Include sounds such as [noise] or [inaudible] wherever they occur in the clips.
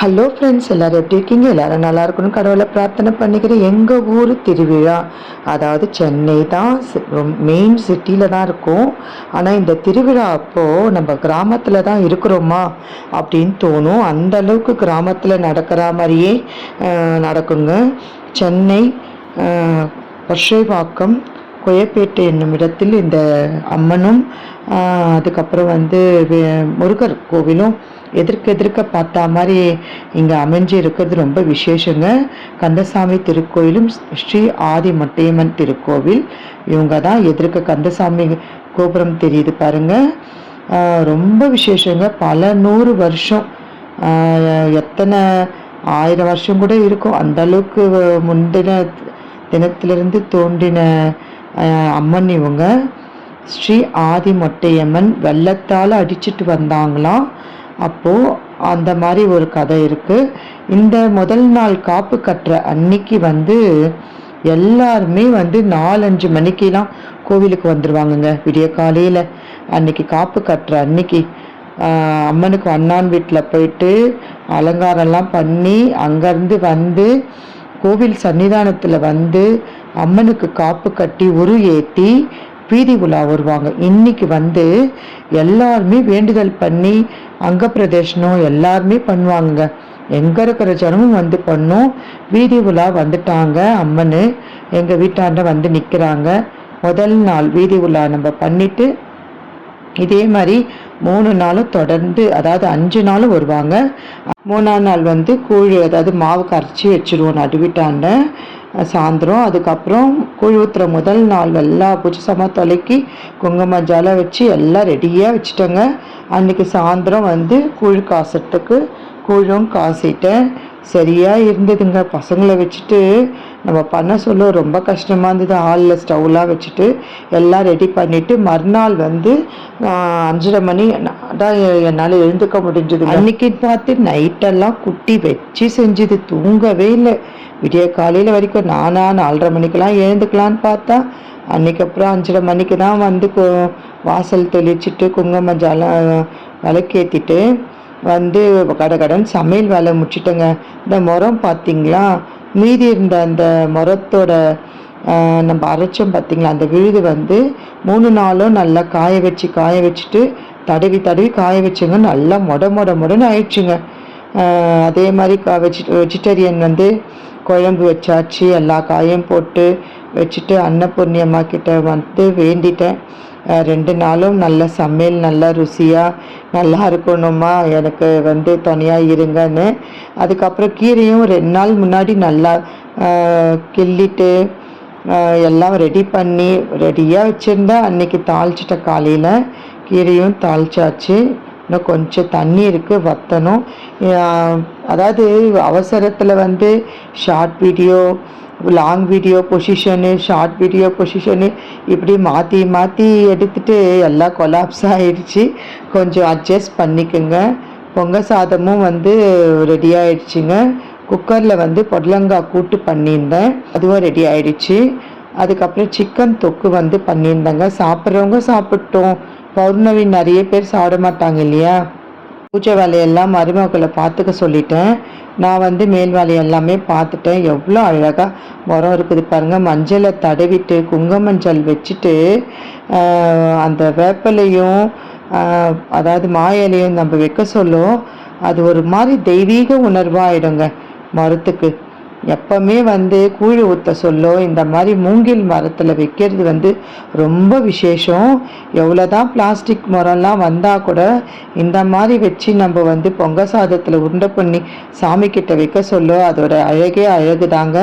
Hello friends எல்லோரும் எப்படி இருக்கீங்க? எல்லோரும் நல்லா இருக்கணும். கடவுளை பிரார்த்தனை பண்ணிக்கிறேன் எங்கள் ஊர் திருவிழா. அதாவது சென்னை தான் மெயின் சிட்டியில் தான் இருக்கும். ஆனால் இந்த திருவிழா அப்போது நம்ம கிராமத்தில் தான் இருக்கிறோமா? அப்படின்னு தோணும். அந்த அளவுக்கு கிராமத்தில் நடக்கிற மாதிரியே நடக்குங்க. சென்னை அஹ், பர்ஷைவாக்கம் கொயப்பேட்டை என்னும் இடத்தில் இந்த அம்மனும் அதுக்கப்புறம் வந்து முருகர் கோவிலும் எதிர்க்க எதிர்க்க பார்த்தா மாதிரி இங்கே அமைஞ்சு இருக்கிறது ரொம்ப விசேஷங்க. கந்தசாமி திருக்கோயிலும் ஸ்ரீ ஆதி மட்டையம்மன் திருக்கோவில். இவங்க தான் எதிர்க்க கந்தசாமி கோபுரம் தெரியுது பாருங்க. ரொம்ப விசேஷங்க. பல நூறு வருஷம் எத்தனை ஆயிரம் வருஷம் கூட இருக்கும். அந்த அளவுக்கு முந்தின தினத்திலிருந்து தோன்றின அம்மன் இவங்க. ஸ்ரீ ஆதி மொட்டையம்மன் வெள்ளத்தால் அடிச்சிட்டு வந்தாங்களாம் அப்போது அந்த மாதிரி ஒரு கதை இருக்குது இந்த முதல் நாள் காப்பு கட்டுற அன்னைக்கு வந்து எல்லாருமே வந்து நாலஞ்சு மணிக்கெலாம் கோவிலுக்கு வந்துடுவாங்கங்க விடிய காலையில் அன்னைக்கு காப்பு கட்டுற அன்னைக்கு. அம்மனுக்கு அண்ணான் வீட்டில் போயிட்டு அலங்காரம்லாம் பண்ணி அங்கேருந்து வந்து கோவில் சன்னிதானத்தில் வந்து அம்மனுக்கு காப்பு கட்டி உரு ஏற்றி வீதி உலா வருவாங்க. இன்னைக்கு வந்து எல்லாருமே வேண்டுதல் பண்ணி அங்க பிரதேசனம் எல்லாருமே பண்ணுவாங்க எங்க இருக்கிற ஜனமும் வந்து பண்ணும். வீதி உலா வந்துட்டாங்க அம்மனு. எங்க வீட்டாண்ட வந்து நிற்கிறாங்க முதல் நாள் வீதி உலா நம்ம பண்ணிட்டு இதே மாதிரி மூணு நாளும் தொடர்ந்து அதாவது அஞ்சு நாளும் வருவாங்க. மூணாம் நாள் வந்து கூழ் அதாவது மாவு கரைச்சி வச்சுருவோம் நடுவிட்டாண்ட சாயந்தரம். அதுக்கப்புறம் கூழ் ஊற்றுற முதல் நாள் எல்லா பூஜை சமா தொலைக்கி குங்கும ஜாலை வச்சு எல்லாம் ரெடியாக வச்சுட்டேங்க. அன்றைக்கி சாயந்தரம் வந்து கூழ் காசுறதுக்கு கூழும் காசிட்டேன். சரியாக இருந்ததுங்க. பசங்களை வச்சுட்டு நம்ம பண்ண சொல்ல ரொம்ப கஷ்டமாக இருந்தது. ஹாலில் ஸ்டவ்லாம் வச்சுட்டு எல்லாம் ரெடி பண்ணிவிட்டு மறுநாள் வந்து அஞ்சரை மணி தான் என்னால் எழுந்துக்க முடிஞ்சது அன்றைக்கி பார்த்து நைட்டெல்லாம் குட்டி வச்சு செஞ்சுது. தூங்கவே இல்லை. விடிய காலையில் வரைக்கும் நானா நாலரை மணிக்கெல்லாம் எழுந்துக்கலான்னு பார்த்தா அன்றைக்கி அப்புறம் அஞ்சரை மணிக்கு தான் வந்து வாசல் தெளிச்சிட்டு குங்கும ஜலம் விளக்கேற்றிட்டு வந்து கடகடன் சமையல் வேலை முடிச்சிட்டேங்க. இந்த முறம் பார்த்தீங்களா மீதி இருந்த அந்த முறத்தோட நம்ம அரைச்சோம் பார்த்தீங்களா அந்த விழுது வந்து மூணு நாளும் நல்லா காய வச்சு காய வச்சுட்டு தடவி தடவி காய வச்சுங்க. நல்லா மொட மொட மொடன்னு ஆயிடுச்சுங்க. அதே மாதிரி கா வெஜி வெஜிடேரியன் வந்து குழம்பு வச்சாச்சு. எல்லா காயும் போட்டு வச்சுட்டு அன்னபூர்ணியம்மா கிட்ட வந்து வேண்டிட்டேன். ரெண்டு நாளும் நல்ல சமையல் நல்லா ருசியாக நல்லா இருக்கணுமா? எனக்கு வந்து துணையாக இருங்கன்னு. அதுக்கப்புறம் கீரையும் ரெண்டு நாள் முன்னாடி நல்லா கிள்ளிட்டு எல்லாம் ரெடி பண்ணி ரெடியாக வச்சுருந்தேன் அன்னைக்கு தாளிச்சிட்டேன் காலையில் கீரையும் தாளிச்சாச்சு. இன்னும் கொஞ்சம் தண்ணி இருக்குது வத்தணும். அதாவது அவசரத்தில் வந்து short video long video position short video position இப்படி மாற்றி மாற்றி எடுத்துகிட்டு எல்லாம் கொலாப்ஸ் ஆகிடுச்சு கொஞ்சம் அட்ஜஸ்ட் பண்ணிக்கோங்க. பொங்க சாதமும் வந்து ரெடி ஆயிடுச்சுங்க. குக்கரில் வந்து பொடலங்காய் கூட்டு பண்ணியிருந்தேன். அதுவும் ரெடி ஆயிடுச்சு. அதுக்கப்புறம் சிக்கன் தொக்கு வந்து பண்ணியிருந்தேங்க. சாப்பிட்றவங்க சாப்பிட்டோம். பௌர்ணமி நிறைய பேர் சாப்பிட மாட்டாங்க இல்லையா? பூஜை வேலையெல்லாம் மருமகளை பார்த்துக்க சொல்லிட்டேன். நான் வந்து மேல் வேலை எல்லாமே பார்த்துட்டேன். எவ்வளோ அழகாக மரம் இருக்குது பாருங்கள் மஞ்சளை தடவிட்டு குங்குமஞ்சள் வச்சுட்டு அந்த வேப்பலையும் அதாவது மாயலையும் நம்ம வைக்க சொல்லும். அது ஒரு மாதிரி தெய்வீக உணர்வாகிடுங்க மரத்துக்கு. எப்பவுமே வந்து கூழ் ஊற்ற சொல்லோ இந்த மாதிரி மூங்கில் மரத்தில் வைக்கிறது வந்து ரொம்ப விசேஷம். எவ்வளோதான் பிளாஸ்டிக் மரம்லாம் வந்தால் கூட இந்த மாதிரி வச்சு நம்ம வந்து பொங்க சாதத்தில் உருண்டை பண்ணி சாமி கிட்ட வைக்க சொல்லோ அதோட அழகே அழகு தாங்க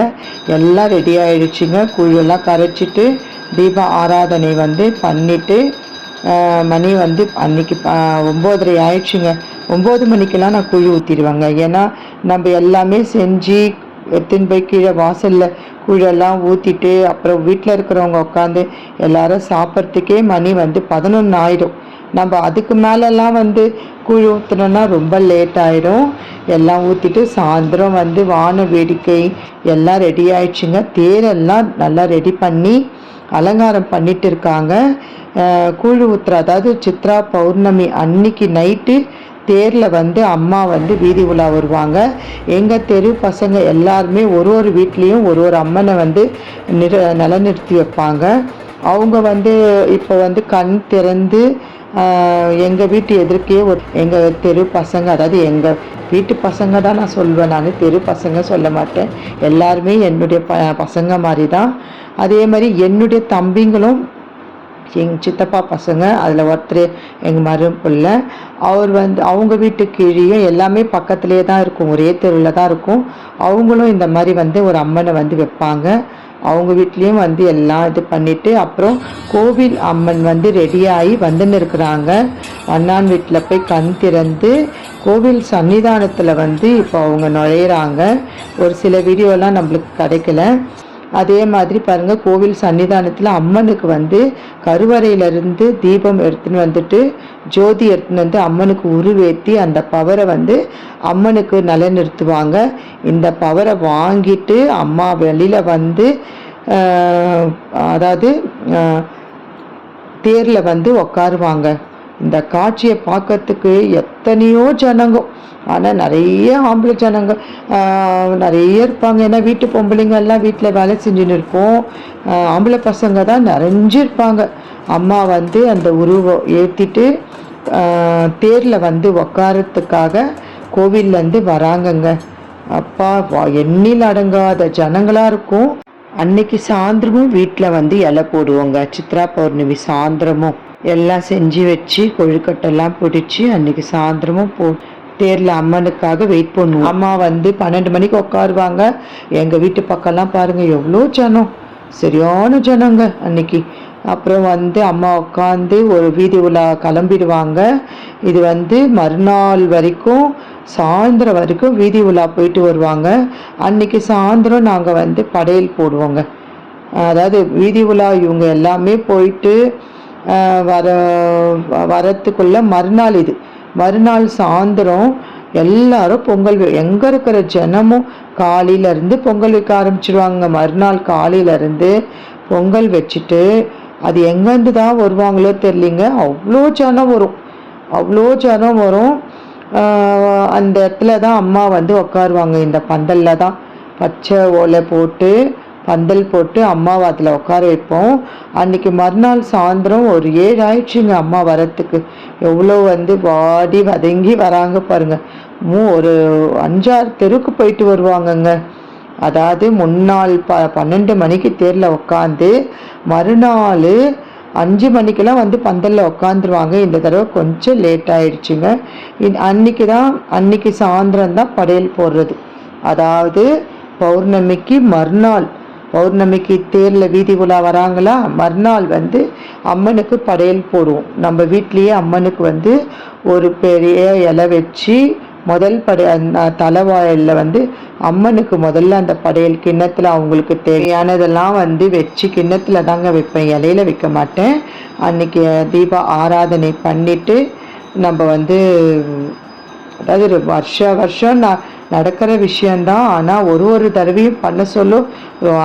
எல்லாம் ரெடி ஆயிடுச்சுங்க. கூழெல்லாம் கரைச்சிட்டு தீப ஆராதனை வந்து பண்ணிவிட்டு மணி வந்து அன்னைக்கு ஒம்போதரை ஆயிடுச்சுங்க. ஒம்பது மணிக்கெல்லாம் நான் குழி ஊற்றிடுவேங்க ஏன்னா நம்ம எல்லாமே செஞ்சு எடுத்துன்னு போய் கீழே வாசலில் குழெல்லாம் ஊற்றிட்டு அப்புறம் வீட்டில் இருக்கிறவங்க உட்காந்து எல்லாரும் சாப்பிட்றதுக்கே மணி வந்து பதினொன்று ஆயிடும் நம்ம அதுக்கு மேலெல்லாம் வந்து கூழ் ஊற்றுனோன்னா ரொம்ப லேட் ஆயிடும் எல்லாம் ஊற்றிட்டு சாயந்தரம் வந்து வான வேடிக்கை எல்லாம் ரெடி ஆயிடுச்சுங்க. தேரெல்லாம் நல்லா ரெடி பண்ணி அலங்காரம் பண்ணிட்டு இருக்காங்க. கூழு கூழ் ஊத்துற அதாவது சித்ரா பௌர்ணமி அன்னைக்கு நைட்டு தேரில் வந்து அம்மா வந்து வீதி உலா வருவாங்க. எங்கள் தெரு பசங்க எல்லாருமே ஒரு ஒரு வீட்லேயும் ஒரு ஒரு அம்மனை வந்து நிற நிலநிறுத்தி வைப்பாங்க. அவங்க வந்து இப்போ வந்து கண் திறந்து எங்கள் வீட்டு எதிர்க்கே ஒரு எங்கள் தெரு பசங்க அதாவது எங்கள் வீட்டு பசங்க தான் நான் சொல்வேன். நான் தெரு பசங்க சொல்ல மாட்டேன். எல்லாருமே என்னுடைய ப பசங்க மாதிரி தான் அதே மாதிரி என்னுடைய தம்பிங்களும் எங்கள் சித்தப்பா பசங்க அதில் ஒருத்தர் எங்கள் மரும் பிள்ளை அவர் வந்து அவங்க வீட்டு கீழேயும் எல்லாமே பக்கத்துலேயே தான் இருக்கும். ஒரே தெருவில் தான் இருக்கும். அவங்களும் இந்த மாதிரி வந்து ஒரு அம்மனை வந்து வைப்பாங்க. அவங்க வீட்லேயும் வந்து எல்லாம் இது பண்ணிவிட்டு அப்புறம் கோவில் அம்மன் வந்து ரெடியாகி வந்துன்னு இருக்கிறாங்க. அண்ணான் வீட்டில் போய் கண் திறந்து கோவில் சன்னிதானத்தில் வந்து இப்போ அவங்க நுழையிறாங்க. ஒரு சில வீடியோலாம் நம்மளுக்கு கிடைக்கல. அதே மாதிரி பாருங்கள் கோவில் சன்னிதானத்தில் அம்மனுக்கு வந்து கருவறையிலிருந்து தீபம் எடுத்துன்னு வந்துட்டு ஜோதி எடுத்துன்னு வந்து அம்மனுக்கு உருவேற்றி அந்த பவரை வந்து அம்மனுக்கு நிலைநிறுத்துவாங்க. இந்த பவரை வாங்கிட்டு அம்மா வெளியில் வந்து அதாவது தேரில் வந்து உக்காருவாங்க. இந்த காட்சியை பார்க்கறதுக்கு எத்தனையோ ஜனங்க ஆனால் நிறைய ஆம்பளை ஜனங்க நிறைய இருப்பாங்க. ஏன்னா வீட்டு பொம்பளைங்க எல்லாம் வீட்டில் வேலை செஞ்சுன்னு இருப்போம் ஆம்பளை பசங்க தான் நிறைஞ்சு இருப்பாங்க. அம்மா வந்து அந்த உருவம் ஏற்றிட்டு தேரில் வந்து உக்காரத்துக்காக கோவில்லேருந்து வராங்கங்க. அப்பா எண்ணில் அடங்காத ஜனங்களாக இருக்கும். அன்னைக்கு சாயந்தரமும் வீட்டில் வந்து இலை போடுவோங்க. சித்ரா பௌர்ணமி சாயந்தரமும். எல்லாம் செஞ்சு வச்சு கொழுக்கட்டெல்லாம் பிடிச்சி அன்னைக்கு சாயந்தரமும் போ தேரில் அம்மனுக்காக வெயிட் பண்ணுவோம். அம்மா வந்து பன்னெண்டு மணிக்கு உட்காருவாங்க. எங்கள் வீட்டு பக்கம்லாம் பாருங்கள் எவ்வளோ ஜனம். சரியான ஜனங்க அன்னைக்கு. அப்புறம் வந்து அம்மா உட்காந்து ஒரு வீதி உலா கிளம்பிடுவாங்க. இது வந்து மறுநாள் வரைக்கும் சாயந்தரம் வரைக்கும் வீதி உலா போயிட்டு வருவாங்க. அன்னைக்கு சாயந்தரம் நாங்கள் வந்து படையல் போடுவோங்க. அதாவது வீதி உலா இவங்க எல்லாமே போயிட்டு வர வரத்துக்குள்ள மறுநாள் இது. மறுநாள் சாயந்தரம் எல்லாரும் பொங்கல் எங்கே இருக்கிற ஜனமும் காலையிலேருந்து பொங்கல் வைக்க ஆரம்பிச்சிடுவாங்க மறுநாள் காலையிலேருந்து பொங்கல் வச்சுட்டு அது எங்கேருந்து தான் வருவாங்களோ தெரியலிங்க. அவ்வளோ ஜனம் வரும். அவ்வளோ ஜனம் வரும். அந்த இடத்துல தான் அம்மா வந்து உட்காருவாங்க இந்த பந்தலில் தான் பச்சை ஓலை போட்டு பந்தல் போட்டு அம்மாவை அதில் உட்கார வைப்போம். அன்றைக்கி மறுநாள் சாயந்தரம் ஒரு ஏழு ஆயிடுச்சுங்க அம்மா வரத்துக்கு. எவ்வளோ வந்து வாடி வதங்கி வராங்க பாருங்கள் மூ ஒரு அஞ்சாறு தெருக்கு போயிட்டு வருவாங்கங்க. அதாவது முன்னாள் ப பன்னெண்டு மணிக்கு தேரில் உட்காந்து மறுநாள் அஞ்சு மணிக்கெல்லாம் வந்து பந்தலில் உட்காந்துருவாங்க இந்த தடவை கொஞ்சம் லேட் ஆயிடுச்சுங்க. அன்னைக்கு தான் அன்னைக்கு சாயந்தரம் தான் படையல் போடுறது. அதாவது பௌர்ணமிக்கு மறுநாள் பௌர்ணமிக்கு தேரில் வீதி உலா வராங்களா? மறுநாள் வந்து அம்மனுக்கு படையல் போடுவோம். நம்ம வீட்லேயே அம்மனுக்கு வந்து ஒரு பெரிய இலை வச்சு முதல் படை தலைவாயலில் வந்து அம்மனுக்கு முதல்ல அந்த படையல் கிண்ணத்தில் அவங்களுக்கு தேவையானதெல்லாம் வந்து வச்சு கிண்ணத்தில் தாங்க வைப்பேன். இலையில வைக்க மாட்டேன். அன்றைக்கி தீப ஆராதனை பண்ணிவிட்டு நம்ம வந்து அதாவது வருஷ வருஷம் நான் நடக்கிற விஷயந்தான் ஆனால் ஒரு ஒரு தடவையும் பண்ண சொல்லும்.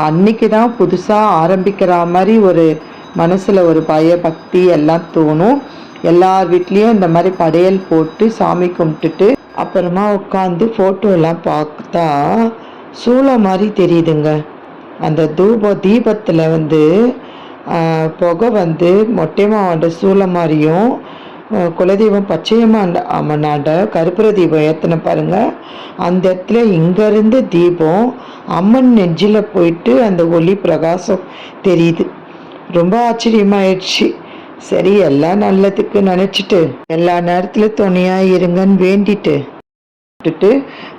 அன்னைக்கு தான் புதுசாக ஆரம்பிக்கிற மாதிரி ஒரு மனசில் ஒரு பய பக்தி எல்லாம் தோணும். எல்லார் வீட்லேயும் இந்த மாதிரி படையல் போட்டு சாமி கும்பிட்டுட்டு அப்புறமா உட்காந்து ஃபோட்டோலாம் பார்த்தா சூளம் மாதிரி தெரியுதுங்க. அந்த தூப தீபத்தில் வந்து புகை வந்து மொட்டை மாவட்ட சூளம் மாதிரியும் குலதெய்வம் பச்சையம்மா அம்மனாண்ட கருப்புர தீபம் ஏற்றின பாருங்க. அந்த இடத்துல இங்கேருந்து தீபம் அம்மன் நெஞ்சில் போயிட்டு அந்த ஒளி பிரகாசம் தெரியுது. ரொம்ப ஆச்சரியமாயிடுச்சு. சரி எல்லாம் நல்லதுக்கு நினச்சிட்டு எல்லா நேரத்துலையும் துணையாக இருங்கன்னு வேண்டிட்டு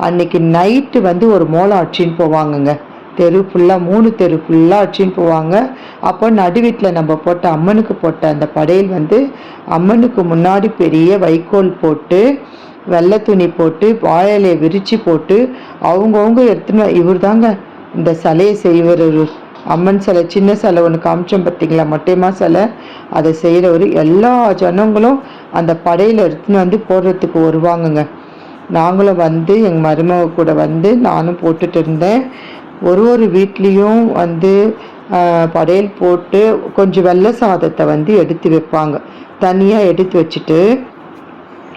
அன்னைக்கு நைட்டு வந்து ஒரு மோளம் அடிச்சின்னு போவாங்கங்க. தெரு ஃபுல்லாக மூணு தெரு ஃபுல்லாக அடிச்சின்னு போவாங்க. அப்போ நடுவீட்டில் நம்ம போட்ட அம்மனுக்கு போட்ட அந்த படையல் வந்து அம்மனுக்கு முன்னாடி பெரிய வைக்கோல் போட்டு வெள்ளை துணி போட்டு வாழையிலையை விரித்து போட்டு அவங்கவுங்க எடுத்துன்னு இவர் தாங்க இந்த சிலையை செய்வர் அம்மன் சிலை சின்ன சிலை ஒன்று காமிச்சோம் பார்த்தீங்களா? மொட்டைமா சிலை. அதை செய்கிறவர் எல்லா ஜனங்களும் அந்த படையில் எடுத்துன்னு வந்து போடுறதுக்கு வருவாங்கங்க. நாங்களும் வந்து எங்கள் மருமக கூட வந்து நானும் போட்டுட்டு இருந்தேன். ஒரு ஒரு வீட்லேயும் வந்து படையல் போட்டு கொஞ்சம் வெள்ளை சாதத்தை வந்து எடுத்து வைப்பாங்க. தனியாக எடுத்து வச்சுட்டு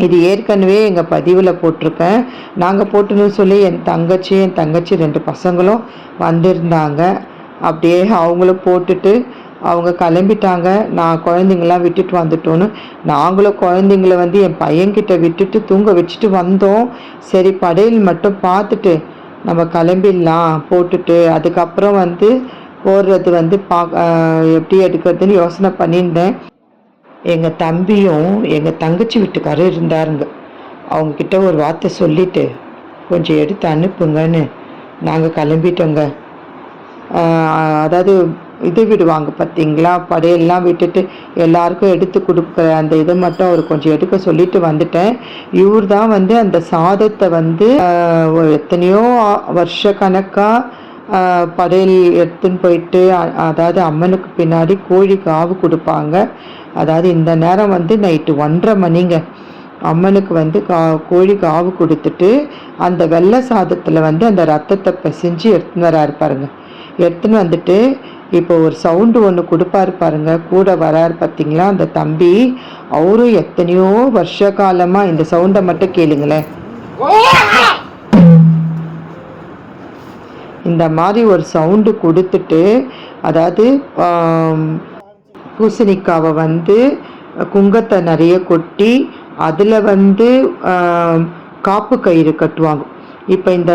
இது ஏற்கனவே எங்கள் பதிவில் போட்டிருக்கேன். நாங்கள் போட்டுன்னு சொல்லி என் தங்கச்சி என் தங்கச்சி ரெண்டு பசங்களும் வந்திருந்தாங்க. அப்படியே அவங்களும் போட்டுட்டு அவங்க கிளம்பிட்டாங்க. நான் குழந்தைங்களாம் விட்டுட்டு வந்துட்டோன்னு. நாங்களும் குழந்தைங்கள வந்து என் பையன்கிட்ட விட்டுட்டு தூங்க வச்சுட்டு வந்தோம். சரி படையல் மட்டும் பார்த்துட்டு நம்ம கிளம்பிடலாம் போட்டுட்டு அதுக்கப்புறம் வந்து போடுறது வந்து பா எப்படி எடுக்கிறதுன்னு யோசனை பண்ணியிருந்தேன். எங்கள் தம்பியும் எங்கள் தங்கச்சி வீட்டுக்காரரும் இருந்தாருங்க. அவங்கக்கிட்ட ஒரு வார்த்தை சொல்லிட்டு கொஞ்சம் எடுத்து அனுப்புங்கன்னு. நாங்கள் கிளம்பிட்டோங்க. அதாவது இது விடுவாங்க பார்த்தீங்களா படையெல்லாம் விட்டுட்டு எல்லாருக்கும் எடுத்து கொடுக்குற அந்த இதை மட்டும் அவர் கொஞ்சம் எடுக்க சொல்லிட்டு வந்துட்டேன். இவர் தான் வந்து அந்த சாதத்தை வந்து எத்தனையோ வருஷ கணக்காக படையல் எடுத்துன்னு போயிட்டு அதாவது அம்மனுக்கு பின்னாடி கோழிக்கு ஆவு கொடுப்பாங்க. அதாவது இந்த நேரம் வந்து நைட்டு ஒன்றரை மணிங்க. அம்மனுக்கு வந்து கா கோழிக்கு ஆவு கொடுத்துட்டு அந்த வெள்ளை சாதத்தில் வந்து அந்த ரத்தத்தை பிசைஞ்சு எடுத்துன்னு வராரு பாருங்க. எடுத்துன்னு வந்துட்டு இப்போ ஒரு சவுண்டு ஒன்று கொடுப்பாரு பாருங்க. கூட வராரு பார்த்தீங்களா அந்த தம்பி அவரும் எத்தனையோ வருஷ காலமாக இந்த சவுண்டை மட்டும் கேளுங்களேன். இந்த மாதிரி ஒரு சவுண்டு கொடுத்துட்டு அதாவது பூசணிக்காவை வந்து குங்கத்தை நிறைய கொட்டி அதில் வந்து காப்பு கயிறு கட்டுவாங்க. இப்போ இந்த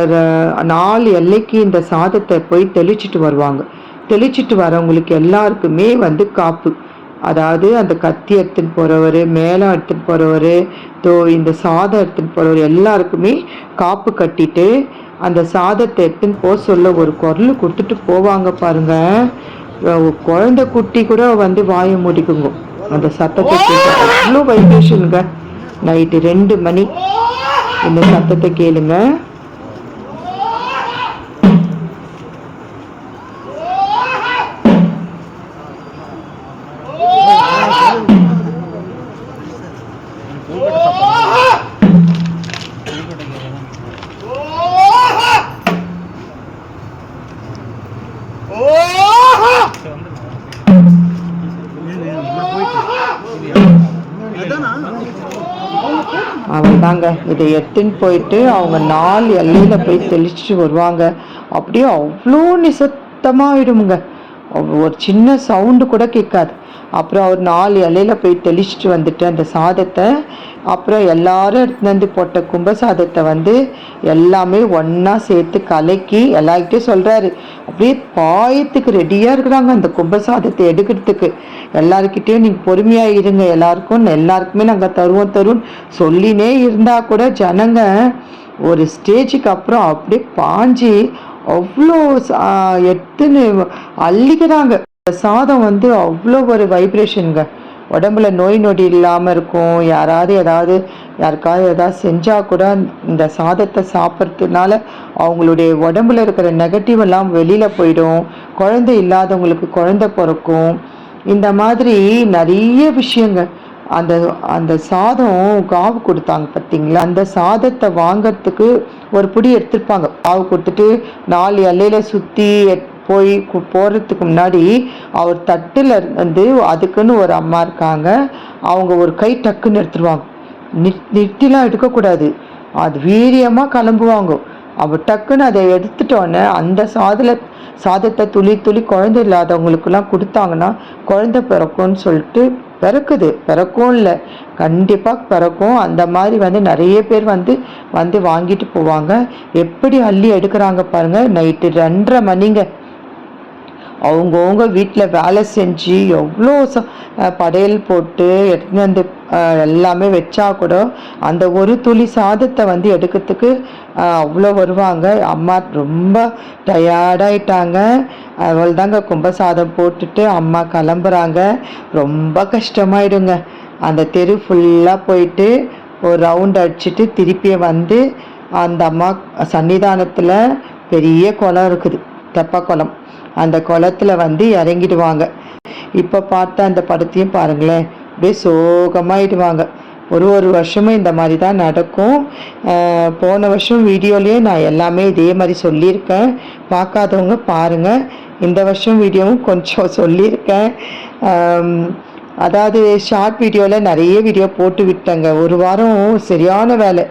நாலு எல்லைக்கு இந்த சாதத்தை போய் தெளிச்சிட்டு வருவாங்க. தெளிச்சிட்டு வரவங்களுக்கு எல்லாருக்குமே வந்து காப்பு. அதாவது அந்த கத்தி எடுத்துன்னு போகிறவர் மேளம் எடுத்துன்னு போகிறவர் தோ இந்த சாதம் எடுத்துன்னு போகிறவர் எல்லாருக்குமே காப்பு கட்டிட்டு அந்த சாதத்தை எடுத்துன்னு போக சொல்ல ஒரு குரல் கொடுத்துட்டு போவாங்க பாருங்க. குழந்தை குட்டி கூட வந்து வாயை முடிக்குங்க. அந்த சத்தத்தை கேட்டு அவ்வளோ வைப்ரேஷனுங்க நைட்டு ரெண்டு மணி. இந்த சத்தத்தை கேளுங்க. இதை எடுத்துன்னு போயிட்டு அவங்க நாலு எல்லையில் போய் தெளிச்சுட்டு வருவாங்க. அப்படியே அவ்வளோ நிசத்தமாயிடுமுங்க. ஆயிடுமுங்க ஒரு சின்ன சவுண்டு கூட கேட்காது. அப்புறம் அவர் நாலு இலையில போய் தெளிச்சுட்டு வந்துட்டு அந்த சாதத்தை அப்புறம் எல்லாரும் எடுத்துன்னு வந்து போட்ட கும்ப சாதத்தை வந்து எல்லாமே ஒன்றா சேர்த்து கலக்கி எல்லார்கிட்டையும் சொல்கிறாரு அப்படியே பாயத்துக்கு ரெடியாக இருக்கிறாங்க அந்த கும்ப சாதத்தை எடுக்கிறதுக்கு. எல்லாருக்கிட்டேயும் நீங்கள் பொறுமையாக இருங்க எல்லாருக்கும் எல்லாருக்குமே நாங்கள் தருவோம் தருவோம் சொல்லினே இருந்தால் கூட ஜனங்க ஒரு ஸ்டேஜுக்கு அப்புறம் அப்படியே பாஞ்சு அவ்வளோ எடுத்துன்னு அள்ளிக்கிறாங்க. சாதம் வந்து அவ்வளோ ஒரு வைப்ரேஷனுங்க உடம்புல நோய் நொடி இல்லாமல் இருக்கும். யாராவது ஏதாவது யாருக்காவது ஏதாவது செஞ்சால் கூட இந்த சாதத்தை சாப்பிட்றதுனால அவங்களுடைய உடம்புல இருக்கிற நெகட்டிவ் எல்லாம் வெளியில் போயிடும். குழந்தை இல்லாதவங்களுக்கு குழந்தை பிறக்கும். இந்த மாதிரி நிறைய விஷயங்கள். அந்த அந்த சாதம் காவு கொடுத்தாங்க பார்த்தீங்களா? அந்த சாதத்தை வாங்கிறதுக்கு ஒரு பிடி எடுத்துருப்பாங்க. காவு கொடுத்துட்டு நாலு எல்லையில் சுற்றி போய் போகிறதுக்கு முன்னாடி அவர் தட்டில் வந்து அதுக்குன்னு ஒரு அம்மா இருக்காங்க. அவங்க ஒரு கை டக்குன்னு எடுத்துருவாங்க. நிற் நிறுத்திலாம் எடுக்கக்கூடாது. அது வீரியமாக கிளம்புவாங்க. அவ டக்குன்னு அதை எடுத்துட்டோன்னே அந்த சாதில சாதத்தை துளி துளி குழந்தை இல்லாதவங்களுக்குலாம் கொடுத்தாங்கன்னா குழந்தை பிறக்கும்னு சொல்லிட்டு பிறக்குது. பிறக்கும் இல்லை. கண்டிப்பாக பிறக்கும். அந்த மாதிரி வந்து நிறைய பேர் வந்து வந்து வாங்கிட்டு போவாங்க. எப்படி அள்ளி எடுக்கிறாங்க பாருங்கள் நைட்டு ரெண்டரை மணிங்க. அவங்கவுங்க வீட்டில் வேலை செஞ்சு எவ்வளோ ச படையல் போட்டு எடுத்துன்னு வந்து எல்லாமே வச்சா கூட அந்த ஒரு துளி சாதத்தை வந்து எடுக்கிறதுக்கு அவ்வளோ வருவாங்க. அம்மா ரொம்ப டயர்டாயிட்டாங்க அவள் தாங்க கும்ப சாதம் போட்டுட்டு அம்மா கிளம்புறாங்க. ரொம்ப கஷ்டமாயிடுங்க. அந்த தெரு ஃபுல்லாக போயிட்டு ஒரு ரவுண்ட் அடிச்சுட்டு திருப்பி வந்து அந்த அம்மா சன்னிதானத்தில் பெரிய குளம் இருக்குது. தெப்ப குளம் அந்த குளத்துல வந்து இறங்கிடுவாங்க. இப்போ பார்த்த அந்த படத்தையும் பாருங்களேன். அப்படியே சோகமாயிடுவாங்க. ஒரு ஒரு வருஷமும் இந்த மாதிரி தான் நடக்கும். போன வருஷம் வீடியோலேயே நான் எல்லாமே இதே மாதிரி சொல்லியிருக்கேன். பார்க்காதவங்க பாருங்கள் இந்த வருஷம் வீடியோவும் கொஞ்சம் [laughs] சொல்லியிருக்கேன். அதாவது ஷார்ட் வீடியோவில் நிறைய வீடியோ போட்டு விட்டேங்க. ஒரு வாரம் சரியான வேலை.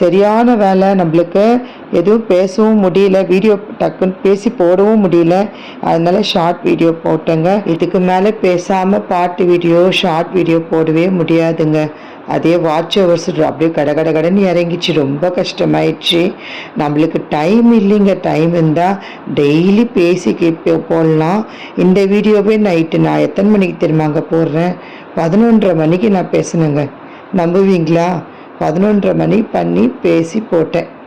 சரியான வேலை நம்மளுக்கு. எதுவும் பேசவும் முடியல. வீடியோ டக்குன்னு பேசி போடவும் முடியல. அதனால ஷார்ட் வீடியோ போட்டேங்க. இதுக்கு மேலே பேசாமல் பாட்டு வீடியோ ஷார்ட் வீடியோ போடவே முடியாதுங்க. அதே வாட்ச் ஹவர்ஸ் அப்படியே கட கட கடன்னு இறங்கிச்சு. ரொம்ப கஷ்டமாயிடுச்சு. நம்மளுக்கு டைம் இல்லைங்க. டைம் இருந்தால் டெய்லி பேசி போடலாம். இந்த வீடியோவே நைட்டு நான் எத்தனை மணிக்கு தெரியுமாங்க போடுறேன்? பதினொன்றரை மணிக்கு நான் பேசினேங்க நம்புவீங்களா? பதினொன்றரை மணி பண்ணி பேசி போட்டேன்.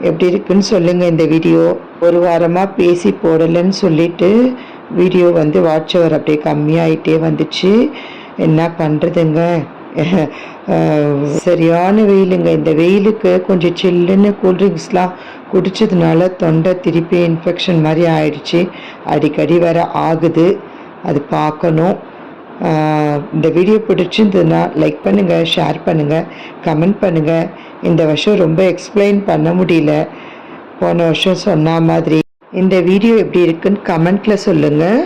எப்படி இருக்குன்னு சொல்லுங்கள் இந்த வீடியோ. ஒரு வாரமாக பேசி போடலைன்னு சொல்லிட்டு வீடியோ வந்து வாட்ச் ஹவர் அப்படியே கம்மியாயிட்டே வந்துச்சு. என்ன பண்ணுறதுங்க [laughs] சரியான வெயிலுங்க. இந்த வெயிலுக்கு கொஞ்சம் சில்லுன்னு கூல்ட்ரிங்க்ஸ்லாம் குடிச்சதுனால தொண்டை திருப்பி இன்ஃபெக்ஷன் மாதிரி ஆயிடுச்சு. அடிக்கடி வர ஆகுது. அது பார்க்கணும். இந்த வீடியோ பிடிச்சிருந்ததுன்னா லைக் பண்ணுங்கள் ஷேர் பண்ணுங்கள் கமெண்ட் பண்ணுங்கள் இந்த வருஷம் ரொம்ப எக்ஸ்பிளைன் பண்ண முடியல. போன வருஷம் சொன்ன மாதிரி இந்த வீடியோ எப்படி இருக்குன்னு கமெண்ட்டில் சொல்லுங்கள்